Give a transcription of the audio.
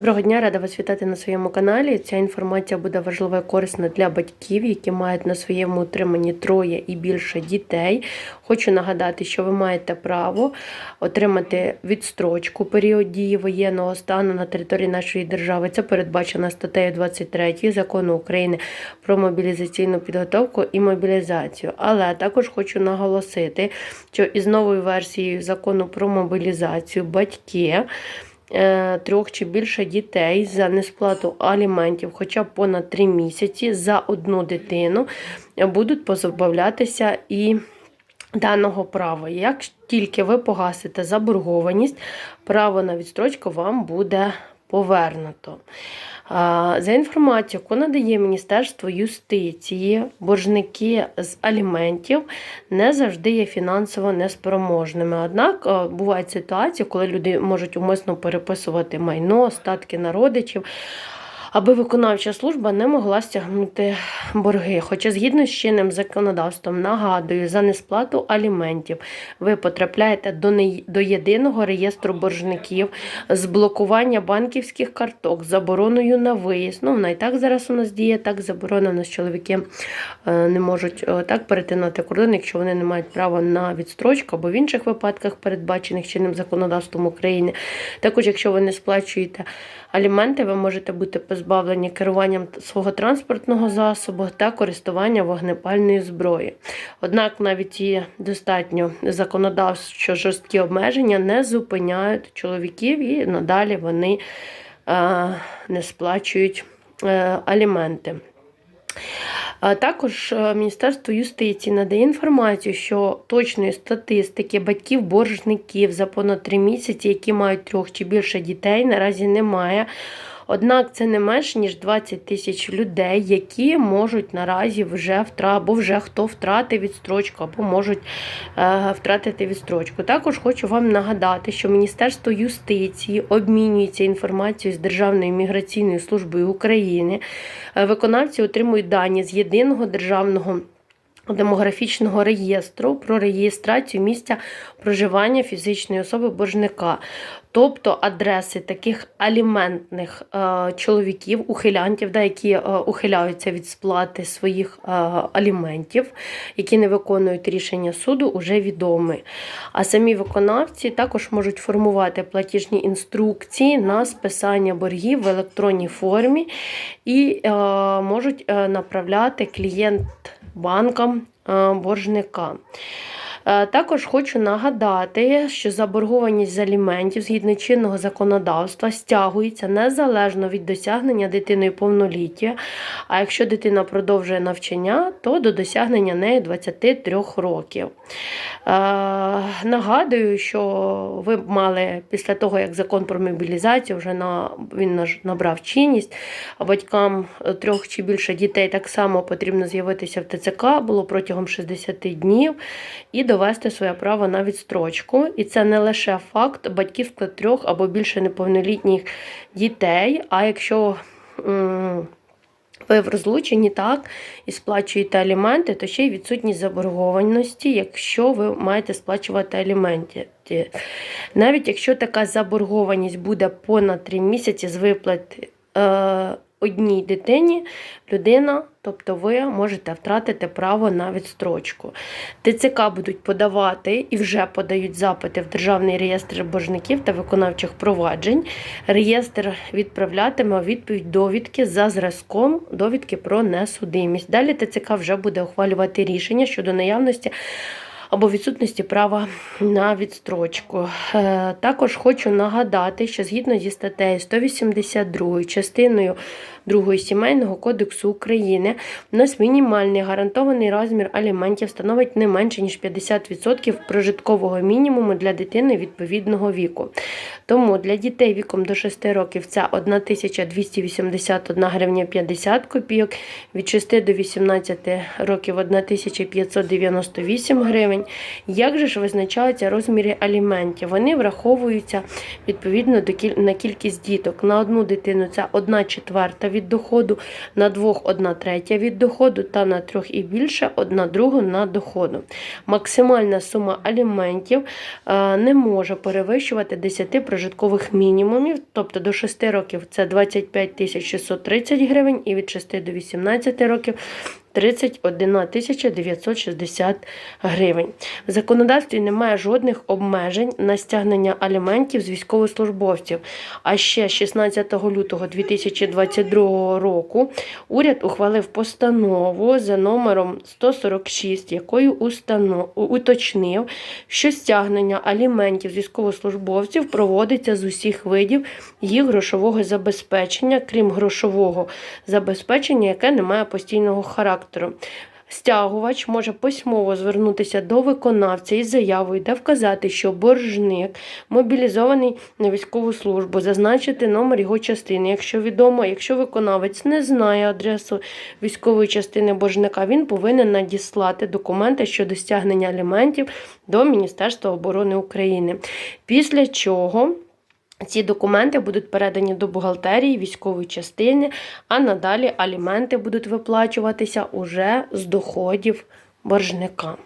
Доброго дня, рада вас вітати на своєму каналі. Ця інформація буде важлива і корисна для батьків, які мають на своєму утриманні троє і більше дітей. Хочу нагадати, що ви маєте право отримати відстрочку період дії воєнного стану на території нашої держави. Це передбачено статтею 23 закону України про мобілізаційну підготовку і мобілізацію. Але також хочу наголосити, що із новою версією закону про мобілізацію батьки трьох чи більше дітей за несплату аліментів, хоча б понад 3 місяці за одну дитину, е, будуть позбавлятися і даного права. Як тільки ви погасите заборгованість, право на відстрочку вам буде повернуто. За інформацією, яку надає Міністерство юстиції, боржники з аліментів не завжди є фінансово неспроможними. Однак бувають ситуації, коли люди можуть умисно переписувати майно, статки на родичів. Аби виконавча служба не могла стягнути борги. Хоча згідно з чинним законодавством, нагадую, за несплату аліментів ви потрапляєте до, не... до єдиного реєстру боржників з блокування банківських карток, забороною на виїзд. Ну, вона і так зараз у нас діє, так заборонено, що чоловіки е, не можуть е, так перетинати кордон, якщо вони не мають права на відстрочку або в інших випадках, передбачених чинним законодавством України. Також, якщо ви не сплачуєте аліменти, ви можете бути позбавлені керуванням свого транспортного засобу та користування вогнепальної зброї. Однак навіть і достатньо законодавчо жорсткі обмеження не зупиняють чоловіків і надалі вони е, не сплачують е, аліменти. Також е, Міністерство юстиції надає інформацію, що точної статистики батьків-боржників за понад три місяці, які мають трьох чи більше дітей, наразі немає. Однак це не менш ніж 20 тисяч людей, які можуть наразі вже втра... або вже хто втратив відстрочку, або можуть е, втратити відстрочку. Також хочу вам нагадати, що Міністерство юстиції обмінюється інформацією з Державною міграційною службою України. Е, Виконавці отримують дані з єдиного державного. Демографічного реєстру про реєстрацію місця проживання фізичної особи боржника, тобто адреси таких аліментних е, чоловіків, ухилянтів, да, які е, ухиляються від сплати своїх е, аліментів, які не виконують рішення суду, вже відомі. А самі виконавці також можуть формувати платіжні інструкції на списання боргів в електронній формі і е, можуть е, направляти клієнт банкам е, боржника. Е, Також хочу нагадати, що заборгованість з аліментів згідно чинного законодавства стягується незалежно від досягнення дитиною повноліття. А якщо дитина продовжує навчання, то до досягнення нею 23 років. Е, Нагадую, що ви мали після того, як закон про мобілізацію вже на він набрав чинність, батькам е, трьох чи більше дітей так само потрібно з'явитися в ТЦК було протягом 60 днів і довести своє право на відстрочку. І це не лише факт батьківства трьох або більше неповнолітніх дітей. А якщо ви в розлученні так і сплачуєте аліменти, то ще й відсутність заборгованості, якщо ви маєте сплачувати аліменти. Навіть якщо така заборгованість буде понад 3 місяці з виплат е, одній дитині, людина, тобто ви можете втратити право на відстрочку. ТЦК будуть подавати і вже подають запити в Державний реєстр боржників та виконавчих проваджень. Реєстр відправлятиме відповідь довідки за зразком довідки про несудимість. Далі ТЦК вже буде ухвалювати рішення щодо наявності або відсутності права на відстрочку. Е, Також хочу нагадати, що згідно зі статтею 182 частиною 2 Сімейного кодексу України у нас мінімальний гарантований розмір аліментів становить не менше ніж 50% прожиткового мінімуму для дитини відповідного віку. Тому для дітей віком до 6 років це 1281 гривня 50 копійок, від 6 до 18 років 1598 гривень. Гривень. Як же ж визначаються розміри аліментів? Вони враховуються відповідно на кількість діток. На одну дитину це 1 четверта від доходу, на двох 1 третя від доходу та на трьох і більше 1 друга на доходу. Максимальна сума аліментів е, не може перевищувати 10 прожиткових мінімумів, тобто до 6 років це 25 тисяч 630 гривень і від 6 до 18 років 31 тисяча 960 гривень. В законодавстві немає жодних обмежень на стягнення аліментів з військовослужбовців. А ще 16 лютого 2022 року уряд ухвалив постанову за номером 146, якою уточнив, що стягнення аліментів з військовослужбовців проводиться з усіх видів їх грошового забезпечення, крім грошового забезпечення, яке не має постійного характеру. Стягувач може письмово звернутися до виконавця із заявою, де вказати, що боржник мобілізований на військову службу, зазначити номер його частини. Якщо відомо, якщо виконавець не знає адресу військової частини боржника, він повинен надіслати документи щодо стягнення аліментів до Міністерства оборони України. Після чого ці документи будуть передані до бухгалтерії військової частини, а надалі аліменти будуть виплачуватися уже з доходів боржника.